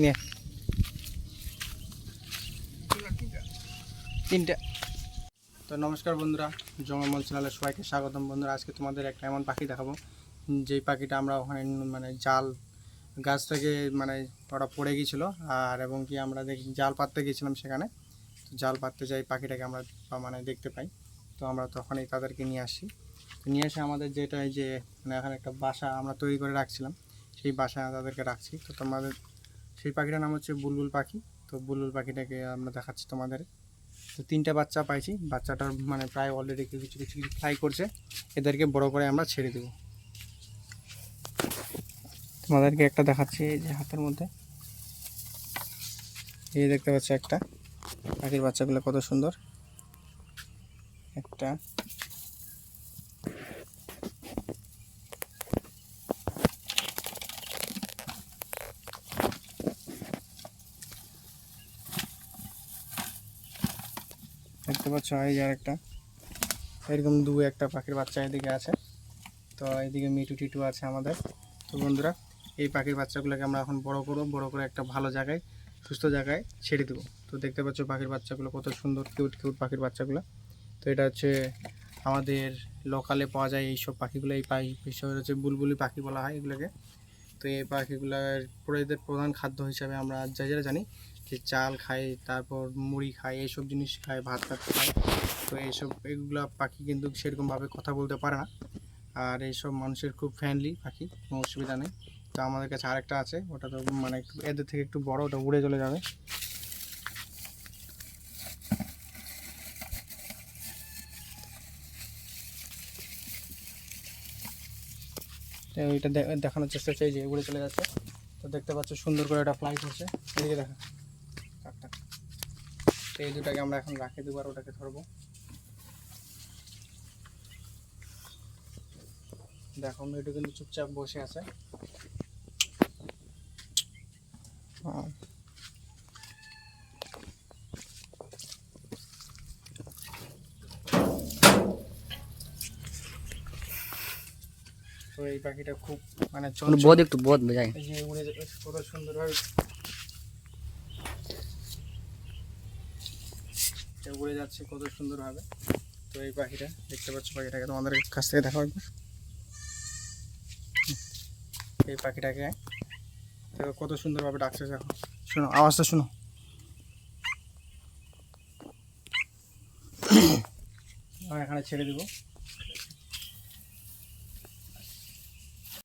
নিয়ে। তিনটে। তো নমস্কার বন্ধুরা জঙ্গলমল চ্যানেলে সবাইকে স্বাগতম। বন্ধুরা, আজকে তোমাদের একটা এমন পাখি দেখাবো, যেই পাখিটা আমরা ওখানে মানে জাল, গাছ থেকে মানে ওটা পড়ে গিয়েছিল, আর এবং কি আমরা দেখি, জাল পাততে গিয়েছিলাম সেখানে। তো জাল পাততে যাই পাখিটাকে আমরা মানে দেখতে পাই। তো আমরা তখনই তাদেরকে নিয়ে আসি। নিয়ে এসে আমাদের যেটা এই যে মানে এখানে একটা বাসা আমরা তৈরি করে রাখছিলাম, সেই বাসায় তাদেরকে রাখছি। তো তোমাদের সেই পাখিটার নাম হচ্ছে বুলবুল পাখি। তো বুলবুল পাখিটাকে আমরা দেখাচ্ছি তোমাদের। তো তিনটে বাচ্চা পাইছি। বাচ্চাটার মানে প্রায় অলরেডি কিছু কিছু কিছু ফ্লাই করছে। এদেরকে বড় করে আমরা ছেড়ে দেবো। তোমাদেরকে একটা দেখাচ্ছি এই যে হাতের মধ্যে। এই দেখতে পাচ্ছ একটা। পাখির বাচ্চাগুলো কত সুন্দর। একটা। দেখতে পাচ্ছ, এই যে আরেকটা। এরকম দু একটা পাখির বাচ্চা এদিকে আছে। তো এদিকে মিটু টিটু আছে আমাদের। তো বন্ধুরা, এই পাখির বাচ্চাগুলোকে আমরা এখন বড় করব। বড় করে একটা ভালো জায়গায়, সুস্থ জায়গায় ছেড়ে দেবো। তো দেখতে পাচ্ছ পাখির বাচ্চাগুলো, কত সুন্দর কিউট কিউট পাখির বাচ্চাগুলো। তো এটা হচ্ছে আমাদের লোকালে পাওয়া যায় এইসব পাখিগুলো। এই পাখি হচ্ছে বুলবুলি পাখি বলা হয় এগুলোকে। তো এই পাখিগুলোর এদের প্রধান খাদ্য হিসাবে আমরা যা যারা জানি যে চাল খায় তারপর মুড়ি খায় এইসব জিনিস খায় ভাত ভাত খায় তো এইসব, এগুলো পাখি কিন্তু সেরকমভাবে কথা বলতে পারে না। আর এইসব মানুষের খুব ফ্রেন্ডলি পাখি, কোনো অসুবিধা নেই। তো আমাদের কাছে আরেকটা আছে, ওটা তো মানে একটু এদের থেকে একটু বড়, ওটা উড়ে চলে যাবে। দে- দেখানোর চেষ্টা চাই যে উড়ে চলে যাচ্ছে। তো দেখতে পাচ্ছ সুন্দর করে এটা ফ্লাইট হচ্ছে এদিকে দেখা তো এই দুটাকে আমরা এখন রাখে দেবো আর ওটাকে ধরবো। দেখো, মেয়েটা কিন্তু চুপচাপ বসে আছে। তো এই পাখিটা খুব মানে বদ একটু বোধ বোঝায় এই যে উড়ে কত সুন্দরভাবে উড়ে যাচ্ছে কত সুন্দরভাবে তো এই পাখিটা দেখতে পাচ্ছ পাখিটাকে তোমাদের কাছ থেকে দেখা একবার। এই পাখিটাকে দেখো কত সুন্দরভাবে ডাকছে দেখো। শোনো আওয়াজটা শোনো। এখানে ছেড়ে দেবো।